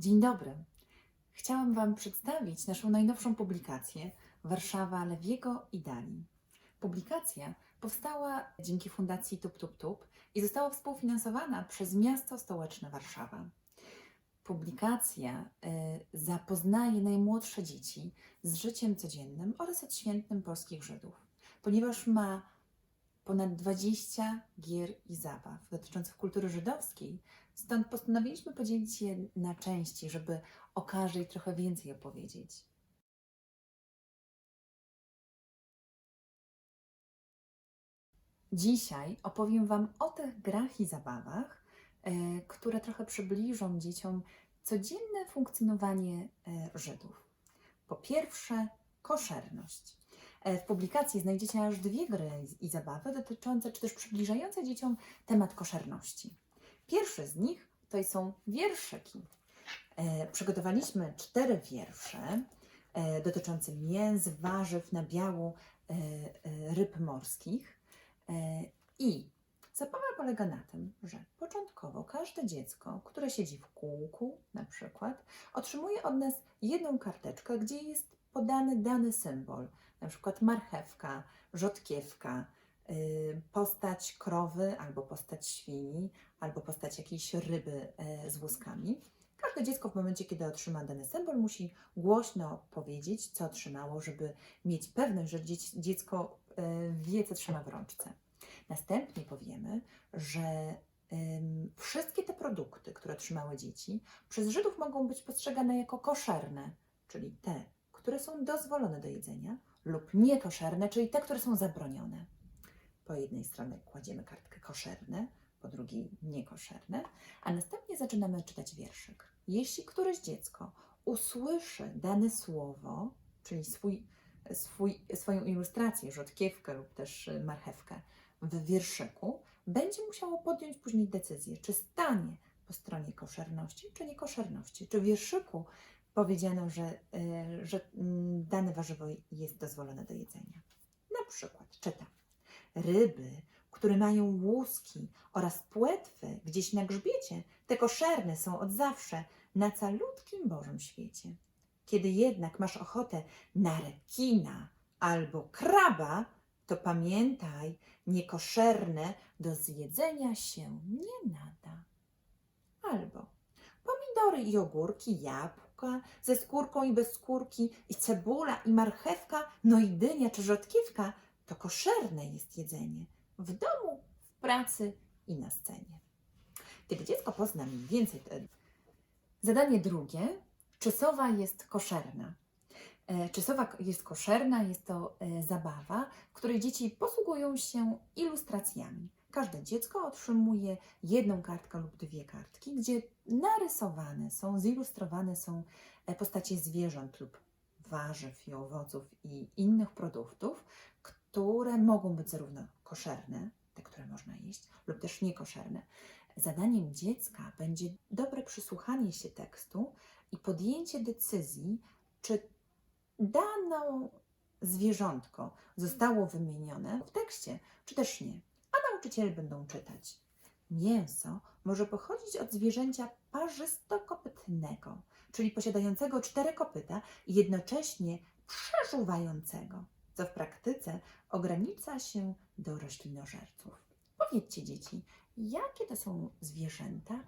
Dzień dobry. Chciałam Wam przedstawić naszą najnowszą publikację Warszawa Lewiego i Dali. Publikacja powstała dzięki Fundacji Tup Tup Tup i została współfinansowana przez miasto stołeczne Warszawa. Publikacja y, zapoznaje najmłodsze dzieci z życiem codziennym oraz odświętnym polskich Żydów, ponieważ ma ponad 20 gier i zabaw dotyczących kultury żydowskiej, stąd postanowiliśmy podzielić je na części, żeby o każdej trochę więcej opowiedzieć. Dzisiaj opowiem Wam o tych grach i zabawach, e, które trochę przybliżą dzieciom codzienne funkcjonowanie e, Żydów. Po pierwsze, koszerność. E, W publikacji znajdziecie aż dwie gry i zabawy dotyczące, czy też przybliżające dzieciom temat koszerności. Pierwszy z nich to są wierszyki. E, Przygotowaliśmy cztery wiersze e, dotyczące mięs, warzyw, nabiału, ryb morskich. I zabawa polega na tym, że początkowo każde dziecko, które siedzi w kółku na przykład, otrzymuje od nas jedną karteczkę, gdzie jest podany dany symbol, na przykład marchewka, rzodkiewka, y, postać krowy albo postać świni, albo postać jakiejś ryby e, z łuskami. Każde dziecko w momencie, kiedy otrzyma dany symbol, musi głośno powiedzieć, co otrzymało, żeby mieć pewność, że dziec- dziecko e, wie, co trzyma w rączce. Następnie powiemy, że wszystkie te produkty, które otrzymały dzieci, przez Żydów mogą być postrzegane jako koszerne, czyli te, które są dozwolone do jedzenia, lub niekoszerne, czyli te, które są zabronione. Po jednej stronie kładziemy kartkę koszerne, po drugiej niekoszerne, a następnie zaczynamy czytać wierszyk. Jeśli któreś dziecko usłyszy dane słowo, czyli swój, swój, swoją ilustrację, rzodkiewkę lub też y, marchewkę w wierszyku, będzie musiało podjąć później decyzję, czy stanie po stronie koszerności, czy niekoszerności. Czy wierszyku powiedziano, że, y, że mm, dane warzywo jest dozwolone do jedzenia. Na przykład czyta ryby, które mają łuski oraz płetwy gdzieś na grzbiecie, te koszerne są od zawsze na calutkim Bożym świecie. Kiedy jednak masz ochotę na rekina albo kraba, to pamiętaj, niekoszerne do zjedzenia się nie nada. Albo pomidory i ogórki, jabłka ze skórką i bez skórki, i cebula i marchewka, no i dynia czy rzodkiewka, to koszerne jest jedzenie w domu, w pracy i na scenie. Kiedy dziecko pozna mniej więcej te... Zadanie drugie, czy sowa jest koszerna? E, Czy sowa jest koszerna? Jest to e, zabawa, w której dzieci posługują się ilustracjami. Każde dziecko otrzymuje jedną kartkę lub dwie kartki, gdzie narysowane są, zilustrowane są e, postacie zwierząt lub warzyw i owoców i innych produktów, które mogą być zarówno koszerne, te, które można jeść, lub też niekoszerne. Zadaniem dziecka będzie dobre przysłuchanie się tekstu i podjęcie decyzji, czy dane zwierzątko zostało wymienione w tekście, czy też nie. Nauczyciele będą czytać. Mięso może pochodzić od zwierzęcia parzystokopytnego, czyli posiadającego cztery kopyta i jednocześnie przeżuwającego, co w praktyce ogranicza się do roślinożerców. Powiedzcie dzieci, jakie to są zwierzęta